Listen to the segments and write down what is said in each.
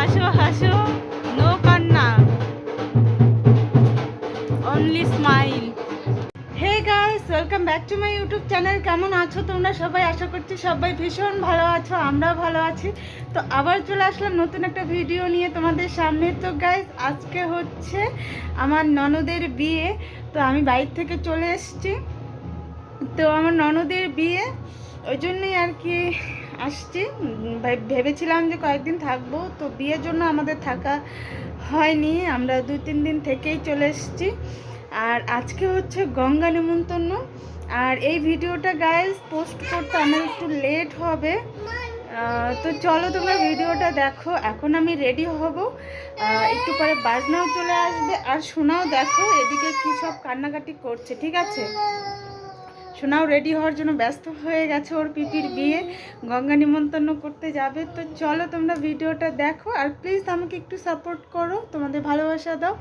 হাসো হাসো, নো কান্না। Only smile hey guys welcome back to my YouTube channel কেমন আছো তোমরা সবাই? আশা করছি সবাই ভীষণ ভালো আছো, আমরাও ভালো আছি। তো আবার চলে আসলাম নতুন একটা ভিডিও নিয়ে তোমাদের সামনে। তো গাইস আজকে হচ্ছে আমার ননদের বিয়ে। তো আমি বাইর থেকে চলে এসেছি। তো আমার ননদের বিয়ে, ওই জন্যই আর কি আসছি। ভেবেছিলাম যে কয়েকদিন থাকব, তো বিয়ের জন্য আমাদের থাকা হয়নি। আমরা দু তিন দিন থেকেই চলে এসেছি। আর আজকে হচ্ছে গঙ্গা নিমন্ত্রণ। আর এই ভিডিওটা গায়ে পোস্ট করতে আমার একটু লেট হবে। তো চলো তোমরা ভিডিওটা দেখো। এখন আমি রেডি হব। একটু পরে বাজনাও চলে আসবে। আর শোনাও দেখো এদিকে কী সব কান্নাকাটি করছে, ঠিক আছে? সোনাও রেডি হওয়ার জন্য ব্যস্ত হয়ে গেছে ওর পিপির বিয়ে। গঙ্গা নিমন্ত্রণ করতে যাবে। তো চলো তোমরা ভিডিওটা দেখো আর প্লিজ আমাকে একটু সাপোর্ট করো, তোমাদের ভালোবাসা দাও।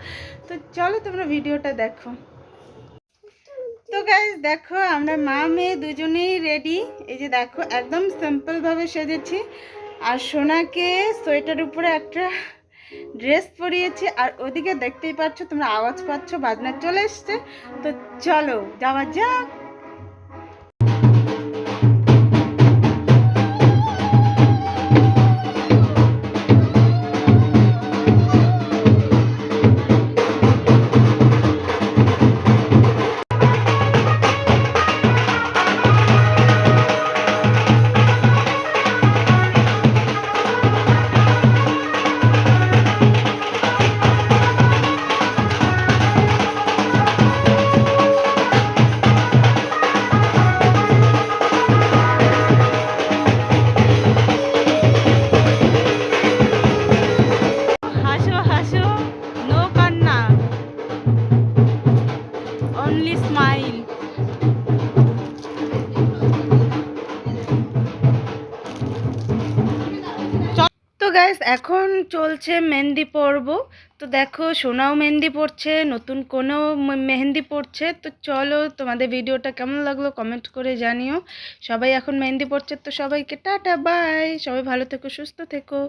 তো চলো তোমরা ভিডিওটা দেখো। তো গাইজ দেখো আমরা মা, মেয়ে দুজনেই রেডি এই যে দেখো, একদম সিম্পলভাবে সেজেছি। আর সোনাকে সোয়েটার উপরে একটা ড্রেস পরিয়েছি। আর ওদিকে দেখতেই পাচ্ছ, তোমরা আওয়াজ পাচ্ছ, বাজনা চলে এসছে। তো চলো, যাওয়া যাক। অনলি স্মাইল তো গাইস এখন চলছে মেহেন্দি পরব। তো দেখো, সোনাও মেহেন্দি পড়ছে, নতুন কোনো মেহেন্দি পড়ছে। তো চলো তোমাদের ভিডিওটা কেমন লাগল কমেন্ট করে জানিও। সবাই এখন মেহেন্দি পড়ছে, তো সবাইকে টাটা বাই সবাই ভালো থেকো, সুস্থ থেকো।